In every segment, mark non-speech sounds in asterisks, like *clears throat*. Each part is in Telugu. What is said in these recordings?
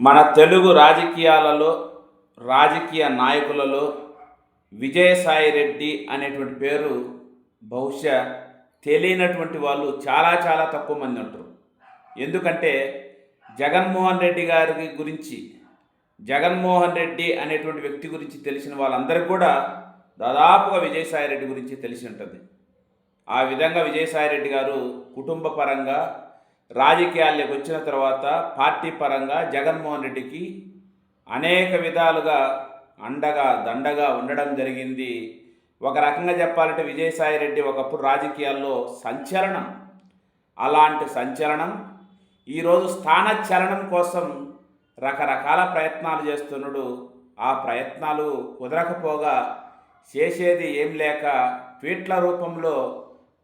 మన తెలుగు రాజకీయాలలో రాజకీయ నాయకులలో విజయసాయి రెడ్డి అనేటువంటి పేరు బహుశా తెలియనటువంటి వాళ్ళు చాలా చాలా తక్కువ మంది ఉంటారు. ఎందుకంటే జగన్మోహన్ రెడ్డి గారి గురించి జగన్మోహన్ రెడ్డి అనేటువంటి వ్యక్తి గురించి తెలిసిన వాళ్ళందరికీ కూడా దాదాపుగా విజయసాయి రెడ్డి గురించి తెలిసి ఉంటుంది. ఆ విధంగా విజయసాయి రెడ్డి గారు కుటుంబ పరంగా రాజకీయాల్లోకి వచ్చిన తర్వాత పార్టీ పరంగా జగన్మోహన్ రెడ్డికి అనేక విధాలుగా అండగా దండగా ఉండడం జరిగింది. ఒక రకంగా చెప్పాలంటే విజయసాయి రెడ్డి ఒకప్పుడు రాజకీయాల్లో సంచలనం అలాంటి సంచలనం ఈరోజు స్థానచలనం కోసం రకరకాల ప్రయత్నాలు చేస్తున్నాడు. ఆ ప్రయత్నాలు కుదరకపోగా చేసేది ఏం లేక ట్వీట్ల రూపంలో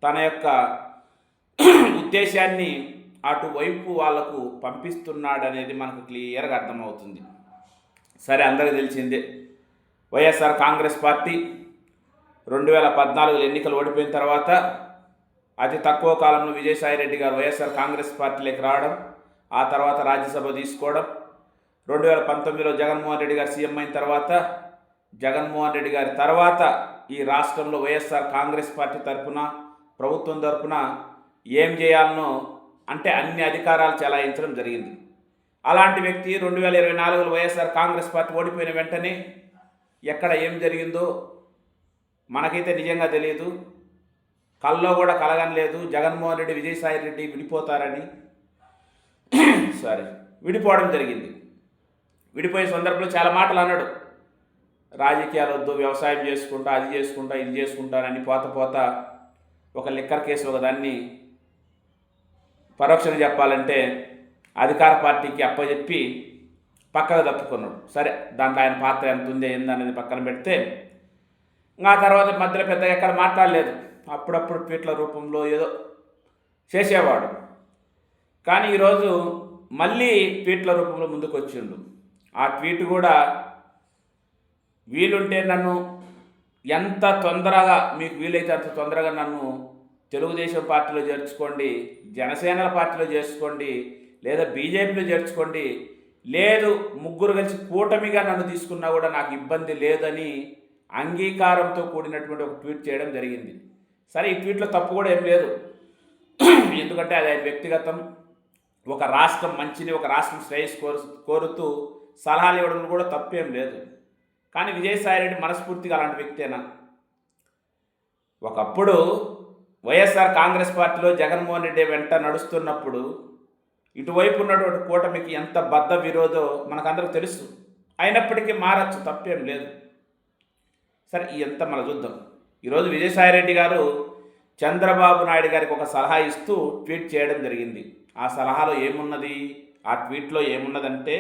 తన యొక్క ఉద్దేశాన్ని అటువైపు వాళ్ళకు పంపిస్తున్నాడనేది మనకు క్లియర్గా అర్థమవుతుంది. సరే అందరికీ తెలిసిందే. వైఎస్ఆర్ కాంగ్రెస్ పార్టీ రెండు వేల పద్నాలుగులో ఎన్నికలు ఓడిపోయిన తర్వాత అతి తక్కువ కాలంలో విజయసాయి రెడ్డి గారు వైఎస్ఆర్ కాంగ్రెస్ పార్టీలోకి రావడం ఆ తర్వాత రాజ్యసభ తీసుకోవడం రెండు వేల పంతొమ్మిదిలో జగన్మోహన్ రెడ్డి గారు సీఎం అయిన తర్వాత జగన్మోహన్ రెడ్డి గారి తర్వాత ఈ రాష్ట్రంలో వైఎస్ఆర్ కాంగ్రెస్ పార్టీ తరఫున ప్రభుత్వం తరఫున ఏం చేయాలనో అంటే అన్ని అధికారాలు చెలాయించడం జరిగింది. అలాంటి వ్యక్తి రెండు వేల ఇరవై నాలుగులో వైఎస్ఆర్ కాంగ్రెస్ పార్టీ ఓడిపోయిన వెంటనే ఎక్కడ ఏం జరిగిందో మనకైతే నిజంగా తెలియదు. కల్లో కూడా కలగనలేదు జగన్మోహన్ రెడ్డి విజయసాయి రెడ్డి విడిపోతారని *coughs* సారీ విడిపోవడం జరిగింది. విడిపోయే సందర్భంలో చాలా మాటలు అన్నాడు. రాజకీయాలు వద్దు వ్యవసాయం చేసుకుంటా అది చేసుకుంటా ఇది చేసుకుంటానని పోత పోత ఒక లిక్కర్ కేసు ఒక దాన్ని పరోక్షంగా చెప్పాలంటే అధికార పార్టీకి అప్పచెప్పి పక్కకు తప్పుకున్నాడు. సరే దాంట్లో ఆయన పాత్ర ఎంత ఉంది ఏందనేది పక్కన పెడితే ఇంకా ఆ తర్వాత మధ్యలో పెద్దగా ఎక్కడ మాట్లాడలేదు. అప్పుడప్పుడు ట్వీట్ల రూపంలో ఏదో చేసేవాడు. కానీ ఈరోజు మళ్ళీ ట్వీట్ల రూపంలో ముందుకు వచ్చిండు ఆ ట్వీట్ కూడా వీలుంటే నన్ను ఎంత తొందరగా మీకు వీలైతే అంత తొందరగా నన్ను తెలుగుదేశం పార్టీలో చేర్చుకోండి జనసేనల పార్టీలో చేర్చుకోండి లేదా బీజేపీలో చేర్చుకోండి లేదు ముగ్గురు కలిసి కూటమిగా నన్ను తీసుకున్నా కూడా నాకు ఇబ్బంది లేదని అంగీకారంతో కూడినటువంటి ఒక ట్వీట్ చేయడం జరిగింది. సరే ఈ ట్వీట్లో తప్పు కూడా ఏం లేదు. *clears throat* ఎందుకంటే అది ఆయన వ్యక్తిగతం. ఒక రాష్ట్రం మంచిని ఒక రాష్ట్రం శ్రేయస్ కోరు కోరుతూ సలహాలు ఇవ్వడం కూడా తప్పేం లేదు. కానీ విజయసాయి రెడ్డి మనస్ఫూర్తిగా అలాంటి వ్యక్తేనా? ఒకప్పుడు వైఎస్ఆర్ కాంగ్రెస్ పార్టీలో జగన్మోహన్ రెడ్డి వెంట నడుస్తున్నప్పుడు ఇటువైపు ఉన్నటువంటి కూటమికి ఎంత బద్ద విరోధో మనకందరికి తెలుసు. అయినప్పటికీ మారచ్చు తప్పేం లేదు. సరే ఎంత మన చూద్దాం. ఈరోజు విజయసాయిరెడ్డి గారు చంద్రబాబు నాయుడు గారికి ఒక సలహా ఇస్తూ ట్వీట్ చేయడం జరిగింది. ఆ సలహాలో ఏమున్నది? ఆ ట్వీట్లో ఏమున్నదంటే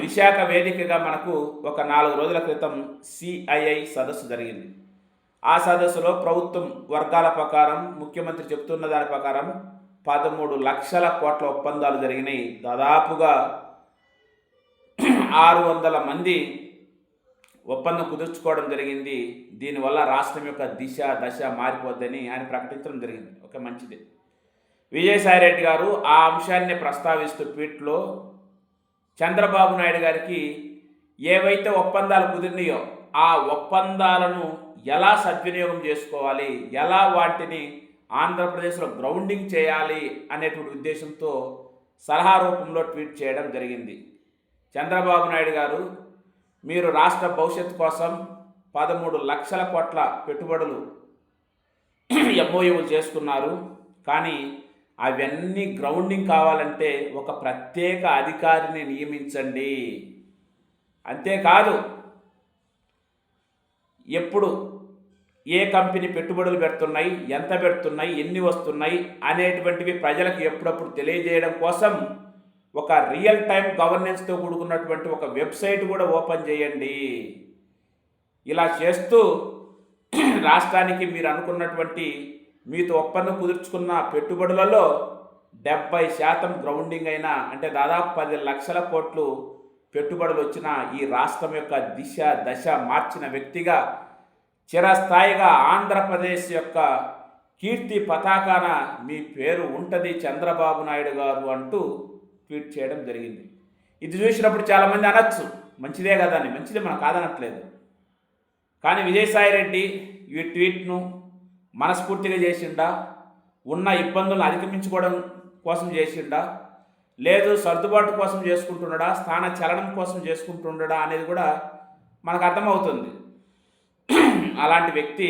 విశాఖ వేదికగా మనకు ఒక నాలుగు రోజుల క్రితం సిఐఐ సదస్సు జరిగింది. ఆ సదస్సులో ప్రభుత్వం వర్గాల ప్రకారం ముఖ్యమంత్రి చెప్తున్న దాని ప్రకారం పదమూడు లక్షల కోట్ల ఒప్పందాలు జరిగినాయి. దాదాపుగా ఆరు వందల మంది ఒప్పందం కుదుర్చుకోవడం జరిగింది. దీనివల్ల రాష్ట్రం యొక్క దిశ దశ మారిపోద్దని ఆయన ప్రకటించడం జరిగింది. ఒక మంచిది. విజయసాయి రెడ్డి గారు ఆ అంశాన్ని ప్రస్తావిస్తూ ట్వీట్లో చంద్రబాబు నాయుడు గారికి ఏవైతే ఒప్పందాలు కుదిరినాయో ఆ ఒప్పందాలను ఎలా సద్వినియోగం చేసుకోవాలి? ఎలా వాటిని ఆంధ్రప్రదేశ్లో గ్రౌండింగ్ చేయాలి అనేటువంటి ఉద్దేశంతో సలహా రూపంలో ట్వీట్ చేయడం జరిగింది. చంద్రబాబు నాయుడు గారు మీరు రాష్ట్ర భవిష్యత్తు కోసం పదమూడు లక్షల కోట్ల పెట్టుబడులు *clears throat* ఎంఓయూలు చేసుకున్నారు. కానీ అవన్నీ గ్రౌండింగ్ కావాలంటే ఒక ప్రత్యేక అధికారిని నియమించండి. అంతేకాదు ఎప్పుడు ఏ కంపెనీ పెట్టుబడులు పెడుతున్నాయి ఎంత పెడుతున్నాయి ఎన్ని వస్తున్నాయి అనేటువంటివి ప్రజలకు ఎప్పుడప్పుడు తెలియజేయడం కోసం ఒక రియల్ టైం గవర్నెన్స్తో కూడుకున్నటువంటి ఒక వెబ్సైట్ కూడా ఓపెన్ చేయండి. ఇలా చేస్తూ *clears throat* రాష్ట్రానికి మీరు అనుకున్నటువంటి మీతో ఒప్పందం కుదుర్చుకున్న పెట్టుబడులలో డెబ్బై శాతం గ్రౌండింగ్ అయినా అంటే దాదాపు పది లక్షల కోట్లు పెట్టుబడులు వచ్చిన ఈ రాష్ట్రం యొక్క దిశ దశ మార్చిన వ్యక్తిగా చిరస్థాయిగా ఆంధ్రప్రదేశ్ యొక్క కీర్తి పతాకాన మీ పేరు ఉంటుంది చంద్రబాబు నాయుడు గారు అంటూ ట్వీట్ చేయడం జరిగింది. ఇది చూసినప్పుడు చాలామంది అనొచ్చు మంచిదే కదా అని. మంచిదే మనం కాదనట్లేదు. కానీ విజయసాయి రెడ్డి ఈ ట్వీట్ను మనస్ఫూర్తిగా చేసిండా? ఉన్న ఇబ్బందులను అధిగమించుకోవడం కోసం చేసిండా? లేదు సర్దుబాటు కోసం చేసుకుంటున్నాడా? స్థాన చలనం కోసం చేసుకుంటుండడా అనేది కూడా మనకు అర్థమవుతుంది. అలాంటి వ్యక్తి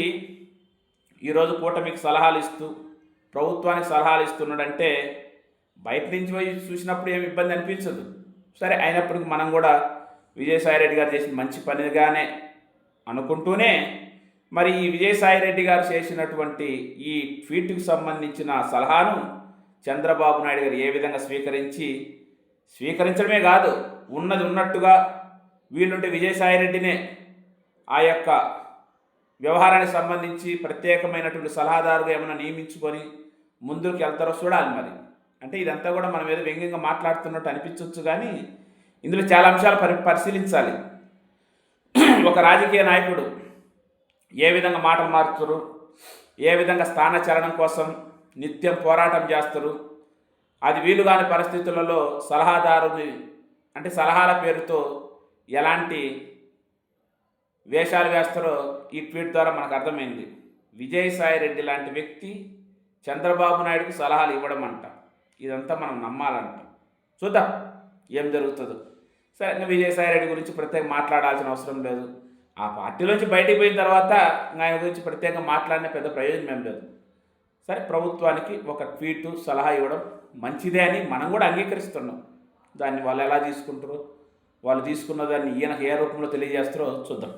ఈరోజు కూటమికి సలహాలు ఇస్తూ ప్రభుత్వానికి సలహాలు ఇస్తున్నాడంటే బయట నుంచి పోయి చూసినప్పుడు ఏమి ఇబ్బంది అనిపించదు. సరే అయినప్పటికీ మనం కూడా విజయసాయి రెడ్డి గారు చేసిన మంచి పనిగానే అనుకుంటూనే మరి ఈ విజయసాయి రెడ్డి గారు చేసినటువంటి ఈ ట్వీట్కి సంబంధించిన సలహాను చంద్రబాబు నాయుడు గారు ఏ విధంగా స్వీకరించి స్వీకరించడమే కాదు ఉన్నది ఉన్నట్టుగా వీళ్ళుంటే విజయసాయి రెడ్డినే ఆ యొక్క వ్యవహారానికి సంబంధించి ప్రత్యేకమైనటువంటి సలహాదారుగా ఏమైనా నియమించుకొని ముందుకు వెళ్తారో చూడాలి మరి. అంటే ఇదంతా కూడా మనం ఏదో వ్యంగ్యంగా మాట్లాడుతున్నట్టు అనిపించవచ్చు కానీ ఇందులో చాలా అంశాలు పరి పరిశీలించాలి. ఒక రాజకీయ నాయకుడు ఏ విధంగా మాటలు మారుతారు ఏ విధంగా స్థానచలనం కోసం నిత్యం పోరాటం చేస్తారు? అది వీలు కాని పరిస్థితులలో సలహాదారుని అంటే సలహాల పేరుతో ఎలాంటి వేషాలు వేస్తారో ఈ ట్వీట్ ద్వారా మనకు అర్థమైంది. విజయసాయి రెడ్డి లాంటి వ్యక్తి చంద్రబాబు నాయుడుకు సలహాలు ఇవ్వడం అంట. ఇదంతా మనం నమ్మాలంట. చూద్దాం ఏం జరుగుతుందో. సరే ఇంకా విజయసాయి రెడ్డి గురించి ప్రత్యేక మాట్లాడాల్సిన అవసరం లేదు. ఆ పార్టీలోంచి బయటికి పోయిన తర్వాత ఆయన గురించి ప్రత్యేకంగా మాట్లాడిన పెద్ద ప్రయోజనం ఏం లేదు. సరే ప్రభుత్వానికి ఒక ట్వీట్ సలహా ఇవ్వడం మంచిదే అని మనం కూడా అంగీకరిస్తున్నాం. దాన్ని వాళ్ళు ఎలా తీసుకుంటారో వాళ్ళు తీసుకున్న దాన్ని ఈయనకు ఏ రూపంలో తెలియజేస్తారో చూద్దాం.